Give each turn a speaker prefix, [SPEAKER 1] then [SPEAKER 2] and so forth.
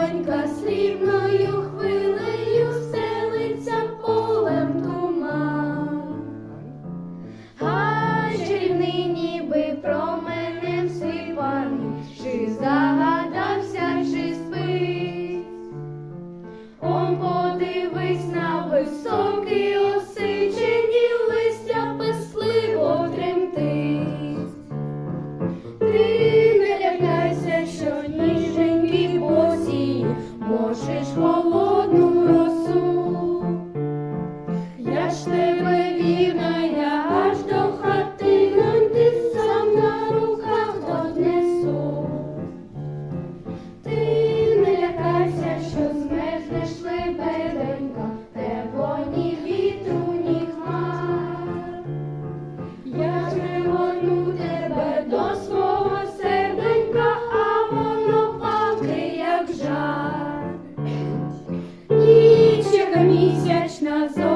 [SPEAKER 1] Донька срібною хвилею стелиться полем туман, а жирний ніби променем сипаний, чи загадався, чи спить. Он подивись на високий. Krishna.